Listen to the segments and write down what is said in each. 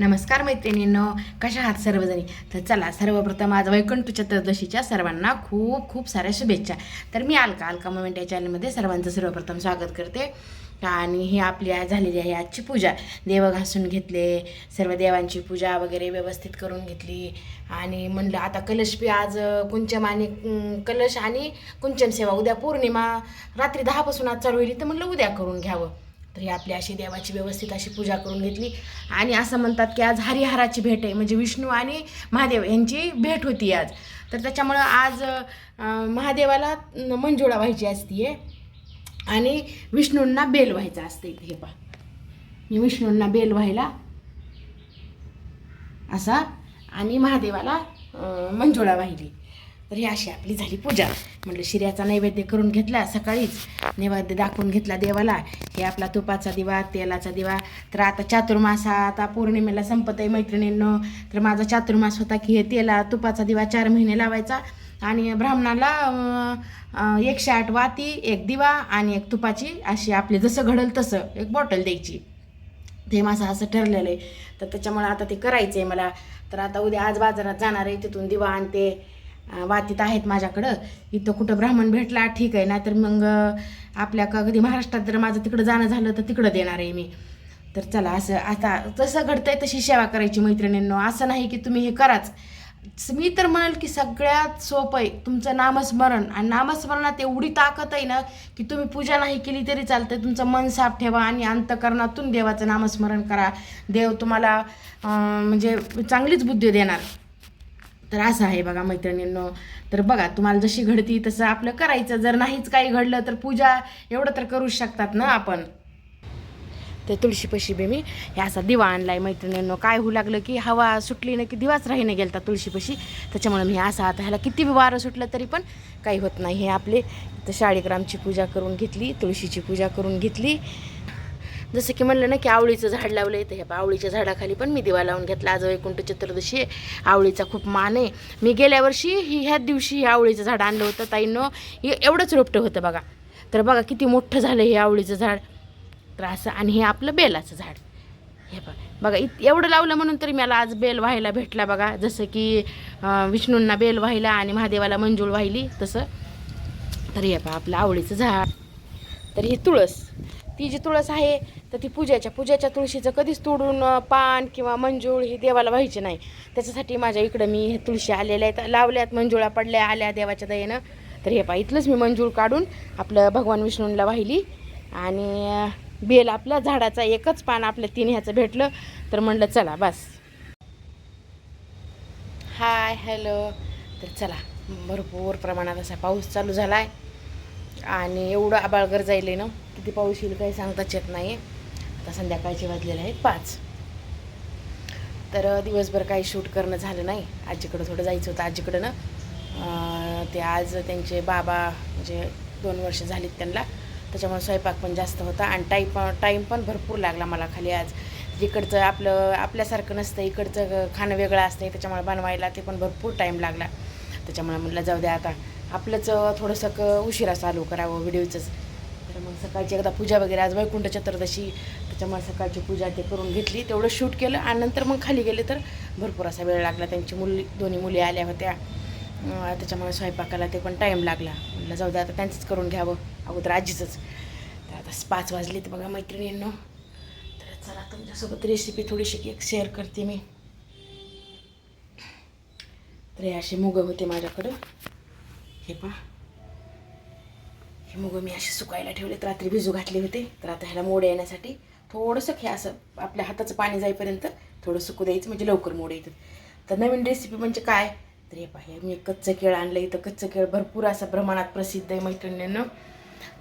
नमस्कार मैत्रिणींनो कशा आहात सर्वजणी? तर चला सर्वप्रथम आज वैकुंठ चतुर्दशीच्या सर्वांना खूप खूप साऱ्या शुभेच्छा. तर मी अलका अलका मोमेंट या चॅनलमध्ये सर्वांचं सर्वप्रथम स्वागत करते. आणि ही आपली आज झालेली आहे आजची पूजा. देव घासून घेतले सर्व देवांची पूजा वगैरे व्यवस्थित करून घेतली. आणि म्हणलं आता कलश बी आज कुंचम आणि कलश आणि कुंचम सेवा. उद्या पौर्णिमा रात्री दहापासून आज चालू होईल. तर म्हणलं उद्या करून घ्यावं. तर ही आपली अशी देवाची व्यवस्थित अशी पूजा करून घेतली. आणि असं म्हणतात की आज हरिहराची भेट आहे. म्हणजे विष्णू आणि महादेव यांची भेट होती आज. तर त्याच्यामुळं आज महादेवाला मंजुळा व्हायची असते आणि विष्णूंना बेल व्हायचं असते हे पहा. मी विष्णूंना बेल व्हायला असा आणि महादेवाला मंजुळा वाहिली तर ही अशी आपली झाली पूजा. म्हटलं शिऱ्याचा नैवेद्य करून घेतला सकाळीच नैवेद्य दाखवून घेतला देवाला. हे आपला तुपाचा दिवा तेलाचा दिवा. तर आता चातुर्मास हा आता पौर्णिमेला संपत आहे मैत्रिणींनो. तर माझा चातुर्मास होता की हे तेला तुपाचा दिवा चार महिने लावायचा. आणि ब्राह्मणाला एकशे आठ वाती एक दिवा आणि एक तुपाची अशी आपली जसं घडल तसं एक बॉटल द्यायची. ते माझं असं ठरलेलं आहे. तर त्याच्यामुळे आता ते करायचं आहे मला. तर आता उद्या आज बाजारात जाणार आहे तिथून दिवा आणते. वातीत आहेत माझ्याकडं. इथं कुठं ब्राह्मण भेटला ठीक आहे. नाहीतर मग आपल्या का कधी महाराष्ट्रात जर माझं तिकडं जाणं झालं तर तिकडं देणार आहे मी. तर चला असं आता जसं घडतंय तशी सेवा करायची मैत्रिणींनो. असं नाही की तुम्ही हे कराच. मी तर म्हणाल की सगळ्यात सोपं आहे तुमचं नामस्मरण. आणि नामस्मरणात एवढी ताकद आहे ना की तुम्ही पूजा नाही केली तरी चालतं तुमचं मन साफ ठेवा आणि अंतकरणातून देवाचं नामस्मरण करा. देव तुम्हाला म्हणजे चांगलीच बुद्धी देणार. तर असं आहे बघा मैत्रिणींनो. तर बघा तुम्हाला जशी घडती तसं आपलं करायचं. जर नाहीच काही घडलं तर पूजा एवढं तर करूच शकतात ना आपण. तर तुळशीपाशी बी मी हे असा दिवा आणलाय मैत्रिणींनो. काय होऊ लागलं की हवा सुटली ना की दिवाच राहीने गेलता तुळशीपाशी त्याच्यामुळे मी असा आता ह्याला किती बी वारं सुटलं तरी पण काही होत नाही. हे आपले तर शाळेग्रामची पूजा करून घेतली तुळशीची पूजा करून घेतली. जसं की म्हणलं ना की आवळीचं झाड लावलं तर ह्या आवळीच्या झाडाखाली पण मी दिवा लावून घेतला. आज वैकुंठ चतुर्दशी आहे. आवळीचा खूप मान आहे. मी गेल्या वर्षी ही ह्याच दिवशी हे आवळीचं झाड आणलं होतं. ताईनं हे एवढंच रोपटं होतं बघा. तर बघा किती मोठं झालं हे आवळीचं झाड. तर असं आणि हे आपलं बेलाचं झाड. हे बघा बघा इत एवढं लावलं म्हणून तरी मला आज बेल व्हायला भेटला बघा. जसं की विष्णूंना बेल व्हायला आणि महादेवाला मंजूळ व्हायली तसं. तर हे पहा आपलं आवडीचं झाड. तर ही तुळस. ती जी तुळस आहे तर ती पूजेच्या पूजेच्या तुळशीचं कधीच तोडून पान किंवा मंजूळ हे देवाला व्हायचे नाही. त्याच्यासाठी माझ्या इकडं मी हे तुळशी आलेल्या आहेत. लावल्यात मंजुळा पडल्या आल्या देवाच्या दयेनं. तर हे पहा इथलंच मी मंजूळ काढून आपलं भगवान विष्णूंना वाहिली. आणि बेल आपल्या झाडाचा एकच पान आपल्या तीन ह्याचं भेटलं. तर म्हणलं चला बस. Hi hello. तर चला भरपूर प्रमाणात असा पाऊस चालू झाला आहे आणि एवढं आबाळगर जाईल ना. किती पाऊस येईल काही सांगताच येत नाही आता संध्याकाळचे वाजलेले आहेत पाच. तर दिवसभर काही शूट करणं झालं नाही. आजीकडं थोडं जायचं होतं आजीकडं ना. ते आज त्यांचे बाबा म्हणजे दोन वर्ष झालीत त्यांना. त्याच्यामुळे स्वयंपाक पण जास्त होता आणि टाईप टाईम पण भरपूर लागला मला खाली आज. इकडचं आपलं आपल्यासारखं नसतं. इकडचं खाणं वेगळं असतं त्याच्यामुळे बनवायला ते पण भरपूर टाईम लागला. त्याच्यामुळे म्हटलं जाऊ द्या आता. आपलंच थोडंसं उशिरा चालू करावं व्हिडिओचंच. तर मग सकाळची एकदा पूजा वगैरे आज वैकुंठ चतुर्दशी त्याच्यामुळे सकाळची पूजा ते करून घेतली. तेवढं शूट केलं आणि नंतर मग खाली गेले तर भरपूर असा वेळ लागला. त्यांची मुली दोन्ही मुली आल्या होत्या. त्याच्यामुळे स्वयंपाकाला ते पण टाईम लागला. म्हटलं जाऊ द्या आता त्यांचंच करून घ्यावं. अगोदर आजीचंच. तर आता पाच वाजले तर बघा मैत्रिणींनो. तर चला तुमच्यासोबत रेसिपी थोडीशी एक शेअर करते मी. तर हे असे मुगं होते माझ्याकडं. हे पहा. हे मी असे सुकायला ठेवलेत. रात्री भिजू घातले होते. तर आता ह्याला मोड येण्यासाठी थोडंसं हे असं आपल्या हाताचं पाणी जाईपर्यंत थोडं सुकू द्यायचं. म्हणजे लवकर मोड येतात. तर नवीन रेसिपी म्हणजे काय? तर हे पाहिजे मी एक कच्चं केळ आणलं इथं. कच्चं केळ भरपूर असं प्रमाणात प्रसिद्ध आहे मैत्रिणींनं.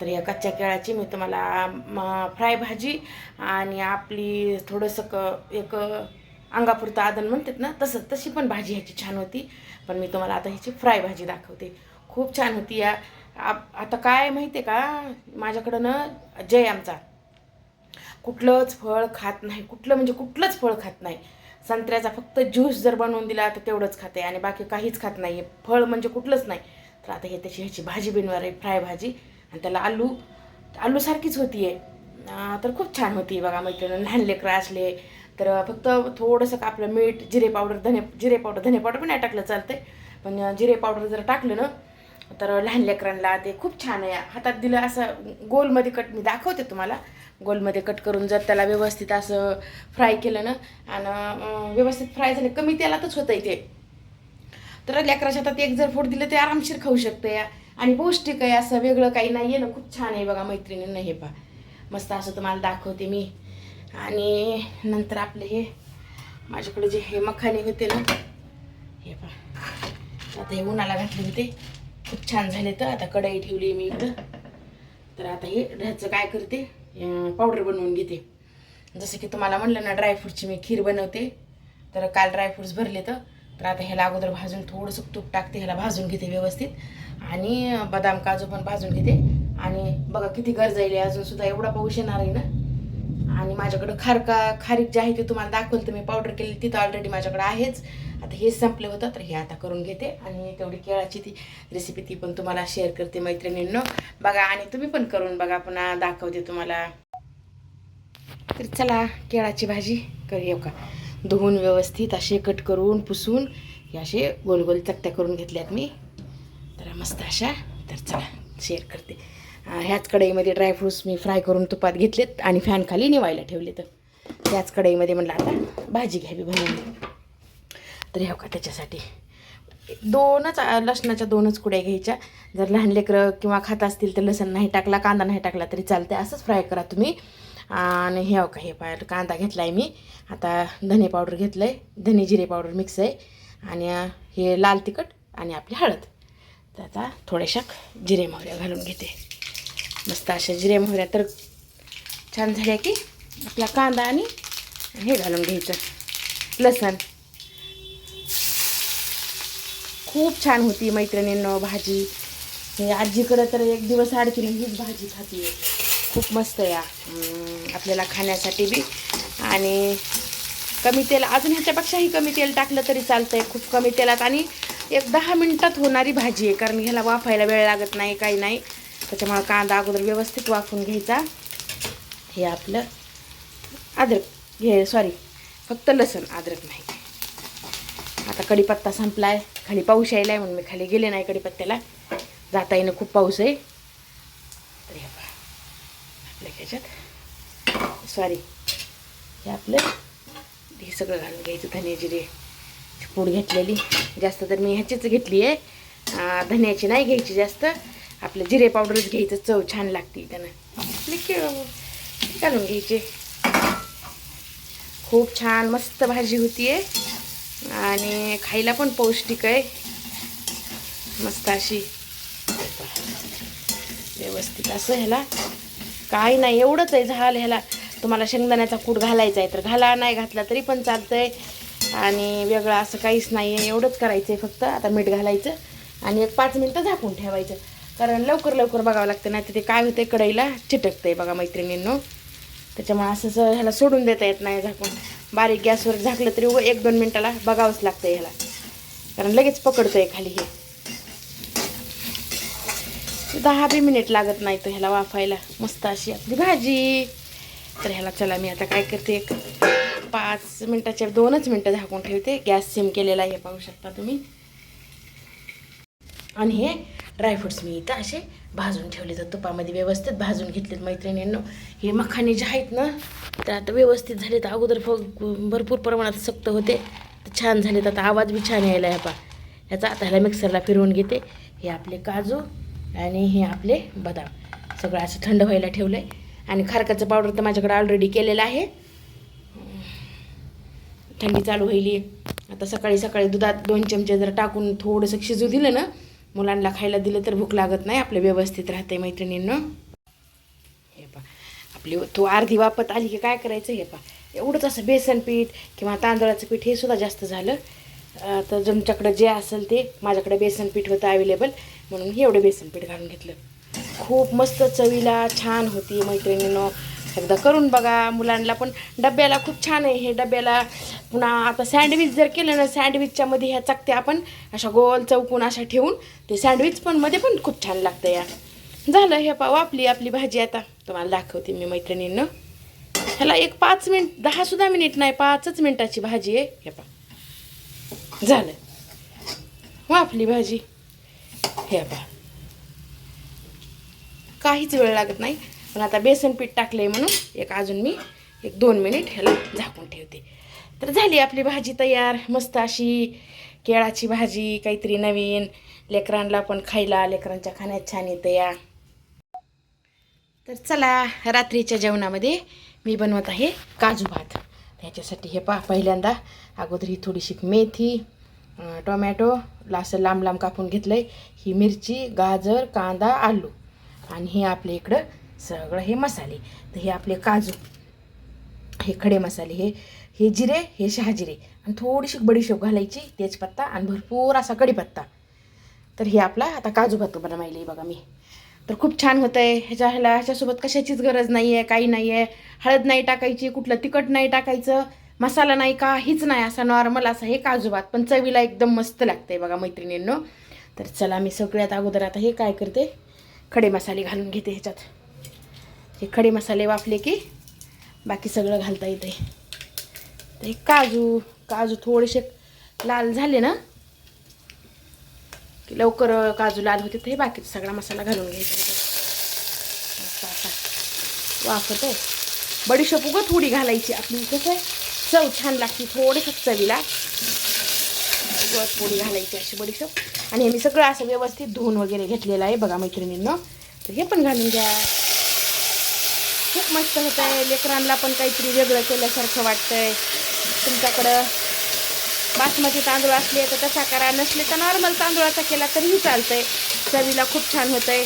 तर या कच्च्या केळाची मी तुम्हाला फ्राय भाजी आणि आपली थोडंसं क एक अंगापुरतं आदन म्हणतात ना तसं तशी पण भाजी ह्याची छान होती. पण मी तुम्हाला आता ह्याची फ्राय भाजी दाखवते. खूप छान होती या आप- आता काय माहिती आहे का? माझ्याकडं ना जय आमचा. कुठलंच फळ खात नाही. कुठलं म्हणजे कुठलंच फळ खात नाही. संत्र्याचा फक्त ज्यूस जर बनवून दिला तर तेवढंच खाते आणि बाकी काहीच खात नाही फळ म्हणजे कुठलंच नाही. तर आता हे त्याची ह्याची भाजी बिनवार आहे फ्राय भाजी. आणि त्याला आलू आलूसारखीच होती आहे तर खूप छान होती बघा मैत्रिणी लहान लेकरं असले तर फक्त थोडंसं का आपलं मीठ जिरे पावडर धने जिरे पावडर धने पावडर पण नाही टाकलं चालतंय. पण जिरे पावडर जर टाकलं ना तर लहान लेकरांना ते खूप छान आहे. हातात दिलं असं गोलमध्ये कट मी दाखवते तुम्हाला. गोलमध्ये कट करून जर त्याला व्यवस्थित असं फ्राय केलं ना आणि व्यवस्थित फ्राय झालं कमी तेलातच होतं ते. तर लेकराच्या हातात एक जर फोड दिलं ते आरामशीर खाऊ शकतं. या आणि पौष्टिक आहे असं वेगळं काही नाही आहे ना. खूप छान आहे बघा मैत्रिणींना हे पा मस्त असं तुम्हाला दाखवते मी. आणि नंतर आपले हे माझ्याकडे जे हे मखाने होते ना हे पा आता हे उन्हाला घातले होते. खूप छान झाले तर. आता कढई ठेवली मी इथं. तर आता हे ह्याचं काय करते? पावडर बनवून घेते. जसं की तुम्हाला म्हणलं ना ड्रायफ्रूटची मी खीर बनवते. तर काल ड्रायफ्रूट्स भरले तर. तर आता ह्याला अगोदर भाजून थोडंसं तूप टाकते ह्याला भाजून घेते व्यवस्थित. आणि बदाम काजू पण भाजून घेते. आणि बघा किती गरज अजून सुद्धा एवढा पाऊस येणार आहे ना. आणि माझ्याकडं खारका खारीक जे आहे ते तुम्हाला दाखवलं तर मी पावडर केली ती तर ऑलरेडी माझ्याकडे आहेच. आता हे संपलं होतं तर हे आता करून घेते. आणि तेवढी केळाची ती रेसिपी ती पण तुम्हाला शेअर करते मैत्रिणींनो. बघा आणि तुम्ही पण करून बघा पुन्हा दाखवते तुम्हाला. तर चला केळाची भाजी करूया का धुवून व्यवस्थित असे कट करून पुसून हे असे गोल गोल चकत्या करून घेतल्यात मी. तर मस्त अशा. तर चला शेअर करते. ह्याच कढईमध्ये ड्रायफ्रूट्स मी फ्राय करून तुपात घेतलेत आणि फॅन खाली निवायला ठेवले तर त्याच कढईमध्ये म्हटलं आता भाजी घ्यावी बनवून तर ह्या का त्याच्यासाठी दोनच लसणाच्या दोनच कुड्या घ्यायच्या. जर लहान लेकरं किंवा खात असतील तर लसण नाही टाकला कांदा नाही टाकला तरी चालते असंच फ्राय करा तुम्ही. आणि हे का हे पाय कांदा घेतला आहे मी. आता धने पावडर घेतलं आहे धने जिरे पावडर मिक्स आहे. आणि हे लाल तिखट आणि आपली हळद. तर आता थोड्याशा जिरे मोहऱ्या घालून घेते. मस्त अशा जिरे मोहऱ्या तर छान झाल्या की आपला कांदा आणि हे घालून घ्यायचं. लसण. खूप छान होती मैत्रिणींनो भाजी. हे आजीकडं तर एक दिवस आडकीने हीच भाजी खाते खूप मस्त या. आपल्याला खाण्यासाठी बी. आणि कमी तेल अजून ह्याच्यापेक्षाही कमी तेल टाकलं तरी चालतंय. खूप कमी तेलात आणि एक दहा मिनटात होणारी भाजी आहे कारण ह्याला वाफायला वेळ लागत नाही काही नाही. त्याच्यामुळं कांदा अगोदर व्यवस्थित वाफून घ्यायचा. हे आपलं अद्रक. हे सॉरी फक्त लसण अद्रक नाही. आता कढीपत्ता आहे खाली पाऊस यायला आहे म्हणून मी खाली गेले नाही कढीपत्त्याला. जाता येणं खूप पाऊस आहे. तर हे पहा. आपल्या ह्याच्यात. सॉरी हे आपलं हे सगळं घालून घ्यायचं. धने जिरे पूड घेतलेली. जास्त तर मी ह्याचीच घेतली आहे धन्याची नाही घ्यायची जास्त. आपलं जिरे पावडरच घ्यायचं चव छान लागते त्यानं. आपले केळ घालून घ्यायचे. खूप छान मस्त भाजी होती आहे आणि खायला पण पौष्टिक आहे. मस्त अशी. व्यवस्थित असं ह्याला. काही नाही एवढंच आहे झालं ह्याला. तुम्हाला शेंगदाण्याचा कूट घालायचा आहे तर घाला नाही घातला तरी पण चालतंय. आणि वेगळं असं काहीच नाही आहे एवढंच करायचं आहे फक्त. आता मीठ घालायचं आणि एक पाच मिनटं झाकून ठेवायचं. कारण लवकर लवकर बघावं लागतं नाही तर ते काय होतं कढईला आहे बघा मैत्रिणींनो. त्याच्यामुळे असं ह्याला सोडून देता येत नाही झाकून. बारीक गॅसवर झाकलं तरी उगं एक दोन मिनटाला बघावंच लागतं ह्याला. कारण लगेच पकडतं आहे खाली हे. दहा बी मिनिट लागत नाही तर ह्याला वाफायला. मस्त अशी आपली भाजी. तर ह्याला चला मी आता काय करते एक पाच मिनटाच्या दोनच मिनटं झाकून ठेवते. गॅस सिम केलेला आहे हे पाहू शकता तुम्ही. आणि हे ड्रायफ्रुट्स मी इथं असे भाजून ठेवले तर तुपामध्ये व्यवस्थित भाजून घेतलेत मैत्रिणींनो. हे मखाने जे आहेत ना ते आता व्यवस्थित झाले तर अगोदर फ भरपूर प्रमाणात सक्त होते. तर छान झाले तर आता आवाज बी छान यायला ह्या पा ह्याचा आता ह्याला मिक्सरला फिरवून घेते. हे आपले काजू आणि हे आपले बदाम. सगळं असं थंड व्हायला ठेवलं आहे आणि खारकाचं पावडर तर माझ्याकडे ऑलरेडी केलेलं आहे. थंडी चालू व्हायली. आता सकाळी सकाळी दुधात दोन चमचे जर टाकून थोडंसं शिजू दिलं ना मुलांना खायला दिलं तर भूक लागत नाही आपलं व्यवस्थित राहते मैत्रिणींनो. हे पा आपली तू अर्धी वापत आली की काय करायचं हे पा एवढंच असं बेसन पीठ किंवा तांदळाचं पीठ हे सुद्धा जास्त झालं. तर तुमच्याकडं जे असेल ते माझ्याकडे बेसन पीठ होतं अवेलेबल म्हणून हे एवढं बेसन पीठ घालून घेतलं. खूप मस्त चवीला छान होती मैत्रिणीनं. एकदा करून बघा मुलांना पण. डब्याला खूप छान आहे हे डब्याला पुन्हा आता सँडविच जर केलं ना सँडविचच्या मध्ये ह्या चकत्या आपण अशा गोल चौकून अशा ठेवून ते सँडविच पण मध्ये पण खूप छान लागतं या. झालं हे पा वापली आपली भाजी आता. तुम्हाला दाखवते मी मैत्रिणींनं. ह्याला एक पाच मिनिट दहा सुद्धा मिनिट नाही पाचच मिनिटाची भाजी आहे. हे पा झालं. वाफली भाजी. हे पा काहीच वेळ लागत नाही. पण आता बेसन पीठ आहे म्हणून एक अजून मी एक दोन मिनिट ह्याला झाकून ठेवते. तर झाली आपली भाजी तयार. मस्त अशी केळाची भाजी काहीतरी नवीन. लेकरांना पण खायला लेकरांच्या खाण्यात छान येतं या. तर चला रात्रीच्या जेवणामध्ये मी बनवत आहे काजू भात. त्याच्यासाठी हे पहा पहिल्यांदा अगोदर ही थोडीशी मेथी टोमॅटो असं लांब लांब कापून घेतलं आहे ही मिरची गाजर कांदा आलू. आणि हे आपल्या इकडं सगळं हे मसाले. तर हे आपले काजू हे खडे मसाले हे हे जिरे हे शहाजिरे आणि थोडीशी बडीशेप घालायची तेजपत्ता आणि भरपूर असा कढीपत्ता. तर हे आपला आता काजू भात बनवायला बघा मी. तर खूप छान होतं आहे ह्याच्या ह्याला ह्याच्यासोबत कशाचीच गरज नाही आहे काही नाही आहे हळद नाही टाकायची कुठलं तिखट नाही टाकायचं मसाला नाही काहीच नाही. असा नॉर्मल असा हे काजू भात. पण चवीला एकदम मस्त लागते बघा मैत्रिणींनो. तर चला मी सगळ्यात अगोदर आता हे काय करते? खडे मसाले घालून घेते ह्याच्यात. हे खडे मसाले वापले की बाकी सगळं घालता येते तर हे काजू काजू थोडेसे लाल झाले ना की लवकर काजू लाल होते तर हे बाकीचा सगळा मसाला घालून घ्यायचा. ह्याच्यात. वाफत आहे बडीशोप उगं थोडी घालायची. आपली कसं आहे? चव छान लागते. थोडीसं चवीला उगं थोडी घालायची अशी बडीशोप आणि हे मी सगळं असं व्यवस्थित धुवून वगैरे घेतलेलं आहे बघा मैत्रिणींना. तर हे पण घालून घ्या. खूप मस्त होत आहे लेकरांना पण काहीतरी वेगळं केल्यासारखं वाटतंय. तुमच्याकडं बासमती तांदूळ असले तर तसा करा नसले तर नॉर्मल तांदूळाचा केला तरीही चालतंय. चवीला खूप छान होतं आहे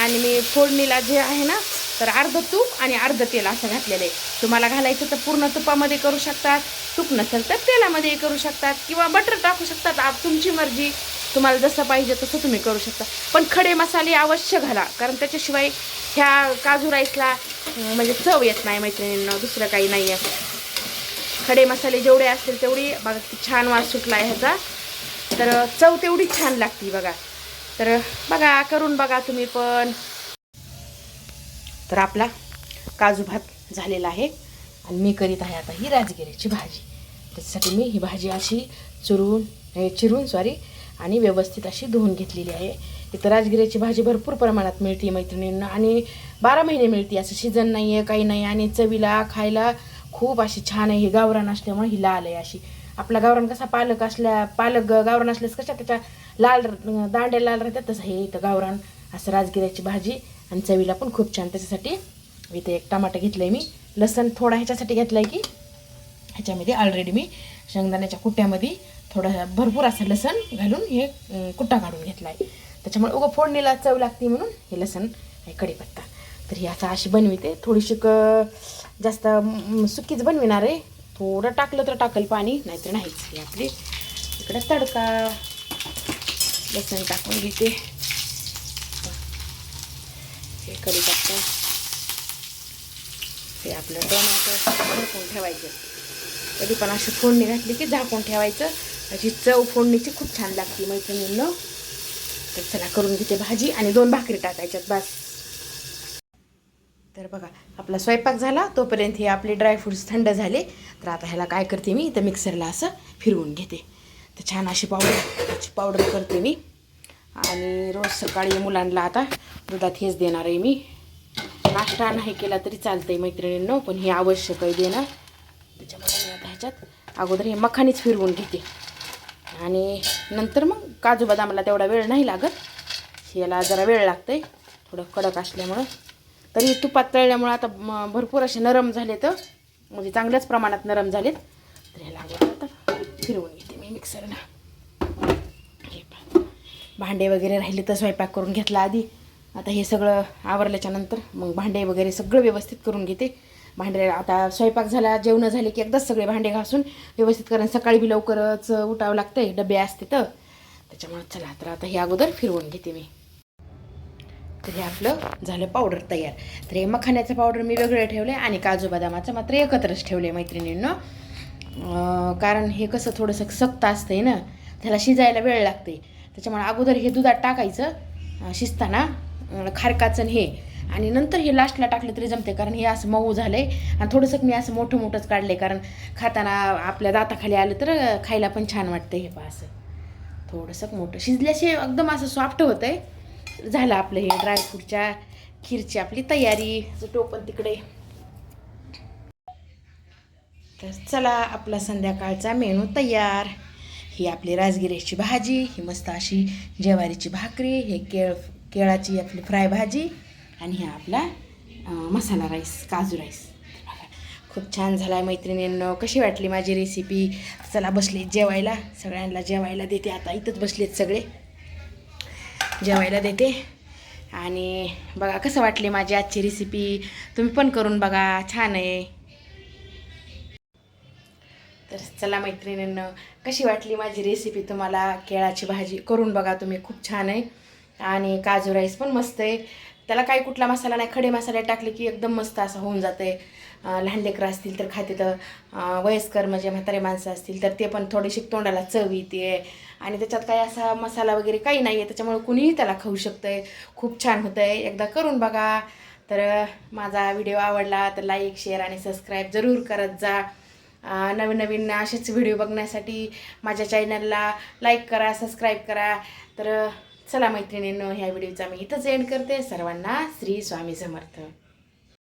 आणि मी फोडणीला जे आहे ना तर अर्ध तूप आणि अर्ध तेल असं घातलेलं आहे. तुम्हाला घालायचं तर पूर्ण तुपामध्ये करू शकतात. तूप नसेल तर तेलामध्ये करू शकतात. किंवा बटर टाकू शकतात. आप तुमची मर्जी. तुम्हाला जसं पाहिजे तसं तुम्ही करू शकता. पण खडे मसाले अवश्य घाला कारण त्याच्याशिवाय ह्या काजू राईसला म्हणजे चव येत नाही मैत्रिणींना दुसरं काही नाही आहे. खडे मसाले जेवढे असतील तेवढी बघा छान वास सुटला आहे ह्याचा. तर चव तेवढी छान लागते बघा. तर बघा करून बघा तुम्ही पण. तर आपला काजू भात झालेला आहे. आणि मी करीत आहे आता ही राजगिऱ्याची भाजी. त्याच्यासाठी मी ही भाजी अशी चुरून चिरून सॉरी आणि व्यवस्थित अशी धुवून घेतलेली आहे. इथं राजगिऱ्याची भाजी भरपूर प्रमाणात मिळते मैत्रिणींना आणि बारा महिने मिळते असं सीझन नाही आहे काही नाही आणि चवीला खायला खूप अशी छान आहे. ही गावरान असल्यामुळे ही लाल आहे अशी. आपला गावरान कसा पालक असल्या पालक गावरान असल्यास कशा त्याच्या लाल दांड्या लाल राहतात तसं हे इथं गावरान असं राजगिऱ्याची भाजी आणि चवीला पण खूप छान. त्याच्यासाठी इथे एक टमाटर घेतलं आहे मी. लसण थोडा ह्याच्यासाठी घेतलं आहे की ह्याच्यामध्ये ऑलरेडी मी शेंगदाण्याच्या कुट्ट्यामध्ये थोडं भरपूर असं लसण घालून हे कुट्टा काढून घेतला आहे त्याच्यामुळे उगं फोडणीला चव लागते म्हणून हे लसण आहे कढीपत्ता तर ही आता अशी बनविते. थोडीशी क जास्त सुकीच बनविणार आहे. थोडं टाकलं तर टाकल पाणी नाहीतर नाहीच. हे आपली इकडे तडका. लसण टाकून घेते. हे कढीपत्ता हे आपलं टोमॅटो झाकून ठेवायचं. कधी पण अशी फोडणी घातली की झाकून ठेवायचं. त्याची चव फोडणीची खूप छान लागते मैत्रिणींनो. तर चला करून घेते भाजी आणि दोन भाकरी टाकायच्यात बस. तर बघा आपला स्वयंपाक झाला. तोपर्यंत हे आपले ड्रायफ्रुट्स थंड झाले. तर आता ह्याला काय करते मी? तर मिक्सरला असं फिरवून घेते. तर छान अशी पावडर पावडर करते मी. आणि रोज सकाळी मुलांना आता दुधात हेच देणार आहे मी. नाश्ता नाही केला तरी चालतंय मैत्रिणींनो पण हे आवश्यक आहे देणं त्याच्यामुळे मी आता ह्याच्यात अगोदर हे मखानीच फिरवून घेते. आणि नंतर मग काजू बदामाला तेवढा वेळ नाही लागत. याला जरा वेळ लागतंय. थोडं कडक असल्यामुळं. तरी तुपात तळल्यामुळं आता म- भरपूर असे नरम झाले तर म्हणजे चांगल्याच प्रमाणात नरम झालेत. तर ह्याला अगोदर आता. फिरवून घेते मी मिक्सरला हे भांडे वगैरे राहिले तर स्वयंपाक करून घेतला आधी. आता हे सगळं आवरल्याच्यानंतर मग भांडे वगैरे सगळं व्यवस्थित करून घेते. भांडे आता स्वयंपाक झाला जेवणं झाले की एकदाच सगळे भांडे घासून व्यवस्थित कारण सकाळी बी लवकरच उठावं लागतंय डबे असते तर. त्याच्यामुळे चला तर आता हे अगोदर फिरवून घेते मी. तर हे आपलं झालं पावडर तयार. तर हे मखाण्याचं पावडर मी वेगळं ठेवलं आणि काजू बदामाचं मात्र एकत्रच ठेवलं आहे मैत्रिणींनो कारण हे कसं थोडंसं सक्त असतंय ना त्याला शिजायला वेळ लागते त्याच्यामुळे अगोदर हे दुधात टाकायचं शिजताना खारकाचं आणि हे आणि नंतर हे लास्टला टाकलं तरी जमते कारण हे असं मऊ झालं आहे आणि थोडंसं मी असं मोठं मोठंच काढलं आहे कारण खाताना आपल्या दाताखाली आलं तर खायला पण छान वाटतं हे पहा असं. थोडंसं मोठं. शिजल्याशिवाय एकदम असं सॉफ्ट होतं आहे झालं आपलं हे ड्रायफ्रूटच्या खीरची आपली तयारी. टोपण तिकडे. तर चला आपला संध्याकाळचा मेनू तयार. ही आपली राजगिऱ्याची भाजी ही मस्त अशी ज्वारीची भाकरी हे केळ केळाची आपली फ्राय भाजी आणि हा आपला मसाला राईस काजू राईस. खूप छान झाला आहे मैत्रिणींनो. कशी वाटली माझी रेसिपी चला बसले जेवायला. सगळ्यांना जेवायला देते. आता इथंच बसलेत सगळे. जेवायला देते. आणि बघा कसं वाटली माझी आजची रेसिपी तुम्ही पण करून बघा. छान आहे. तर चला मैत्रिणींनो कशी वाटली माझी रेसिपी तुम्हाला? केळाची भाजी करून बघा तुम्ही. खूप छान आहे. आणि काजू राईस पण मस्त आहे. त्याला काही कुठला मसाला नाही खडे मसाले टाकले की एकदम मस्त असं होऊन जाते लहान लेकरं असतील तर खाते तर वयस्कर म्हणजे म्हातारे माणसं असतील तर ते पण थोडीशी तोंडाला चव येते. आणि त्याच्यात काही असा मसाला वगैरे काही नाही आहे त्याच्यामुळे कुणीही त्याला खाऊ शकतं आहे खूप छान होतं आहे एकदा करून बघा. तर माझा व्हिडिओ आवडला तर लाईक शेअर आणि सबस्क्राईब जरूर करत जा. नवीन नवीन असेच व्हिडिओ बघण्यासाठी माझ्या चॅनलला लाईक करा सबस्क्राईब करा. तर चला मैत्रिणींनो ह्या व्हिडिओचा मी इथंच एंड करते. सर्वांना श्री स्वामी समर्थ.